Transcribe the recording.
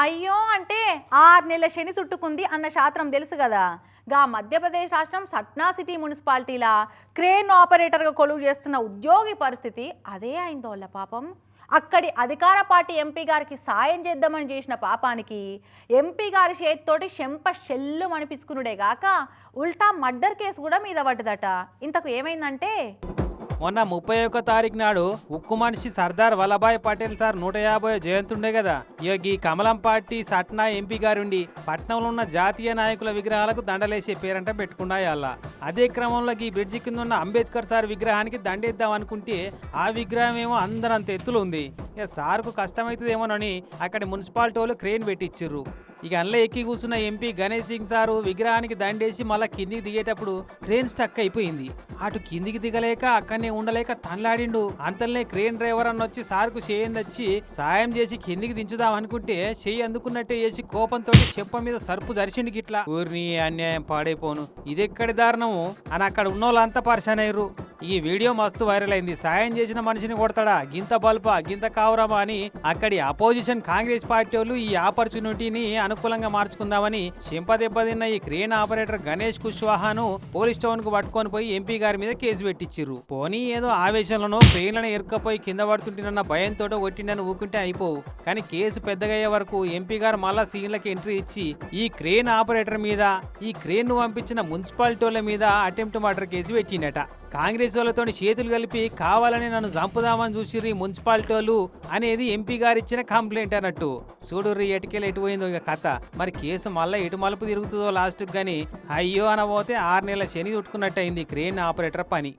అయ్యో అంటే ఆరు నెలల శని చుట్టుకుంది అన్న శాస్త్రం తెలుసు కదా. గా మధ్యప్రదేశ్ రాష్ట్రం సట్నా సిటీ మున్సిపాలిటీలా క్రేన్ ఆపరేటర్గా కొలువు చేస్తున్న ఉద్యోగి పరిస్థితి అదే అయిందోళ్ళ పాపం. అక్కడి అధికార పార్టీ ఎంపీ గారికి సాయం చేద్దామని చేసిన పాపానికి ఎంపీ గారి చేతితోటి శంప షెల్లు అనిపించుకునుడే గాక ఉల్టా మర్డర్ కేసు కూడా మీద పడ్డదట. ఇంతకు ఏమైందంటే మొన్న ముప్పై ఒక్క తారీఖు నాడు ఉక్కు మనిషి సర్దార్ వల్లభాయ్ పటేల్ సార్ నూట యాభై జయంతుండే కదా. యోగి కమలం పార్టీ సట్నా ఎంపీ గారుండి పట్నంలో ఉన్న జాతీయ నాయకుల విగ్రహాలకు దండలేసే పేరంట పెట్టుకున్నాయి అలా. అదే క్రమంలో ఈ బ్రిడ్జి కింద ఉన్న అంబేద్కర్ సార్ విగ్రహానికి దండేద్దాం అనుకుంటే ఆ విగ్రహం ఏమో అందరంత ఎత్తులు ఉంది. ఇక సార్కు కష్టమవుతుందేమోనని అక్కడ మున్సిపాలిటీ వాళ్ళు క్రేన్ పెట్టించిర్రు ఇక అందులో ఎక్కి కూర్చున్న ఎంపీ గణేష్ సింగ్ సారు విగ్రహానికి దండేసి మళ్ళా కిందికి దిగేటప్పుడు క్రేన్ స్టక్ అయిపోయింది. అటు కిందికి దిగలేక అక్కడనే ఉండలేక తనలాడిండు. అంతలోనే క్రేన్ డ్రైవర్ అన్న వచ్చి సార్కు చేయిందొచ్చి సాయం చేసి కిందికి దించుదాం అనుకుంటే చెయ్యి అందుకున్నట్టే చేసి కోపంతో చెప్ప మీద సరుపు జరిచిండు గిట్లా. ఊరిని అన్యాయం పాడైపోను. ఇదెక్కడి దారుణము? అని అక్కడ ఉన్న వాళ్ళంతా పరిశాన్ అయ్యారు ఈ వీడియో మస్తు వైరల్ అయింది. సాయం చేసిన మనిషిని కొడతాడా? గింత బల్పా గింత కావురమా అని అక్కడి అపోజిషన్ కాంగ్రెస్ పార్టీ వాళ్ళు ఈ ఆపర్చునిటీని అనుకూలంగా మార్చుకుందామని చెంప దెబ్బతిన్న ఈ క్రేన్ ఆపరేటర్ గణేష్ కుష్వాహాను పోలీస్ స్టేషన్కు పట్టుకొని పోయి ఎంపీ గారి మీద కేసు పెట్టించిర్రు పోనీ ఏదో ఆవేశంలోనో క్రేన్లను ఎరుక్కపోయి కింద పడుతుంటేనన్న భయంతో కొట్టిండని ఊకుంటే అయిపోవు. కానీ కేసు పెద్దగా అయ్యే వరకు ఎంపీ గారు మళ్ళా సీన్లకి ఎంట్రీ ఇచ్చి ఈ క్రేన్ ఆపరేటర్ మీద ఈ క్రేన్ను పంపించిన మున్సిపాలిటీ వాళ్ళ మీద అటెంప్ట్ మర్డర్ కేసు పెట్టిండట. కాంగ్రెస్ వాళ్ళతో చేతులు కలిపి కావాలని నన్ను చంపుదామని చూసిర్రు ఈ మున్సిపాలిటీ వాళ్ళు అనేది ఎంపీ గారు ఇచ్చిన కంప్లైంట్ అన్నట్టు. చూడుర్రి ఎటుకెళ్ళి ఎటు పోయిందో ఇక కథ. మరి కేసు మళ్ళీ ఎటు మలుపు తిరుగుతుందో లాస్ట్కి కానీ అయ్యో అనబోతే ఆరు నెలల శని చుట్టుకున్నట్టు అయింది క్రేన్ ఆపరేటర్ పని.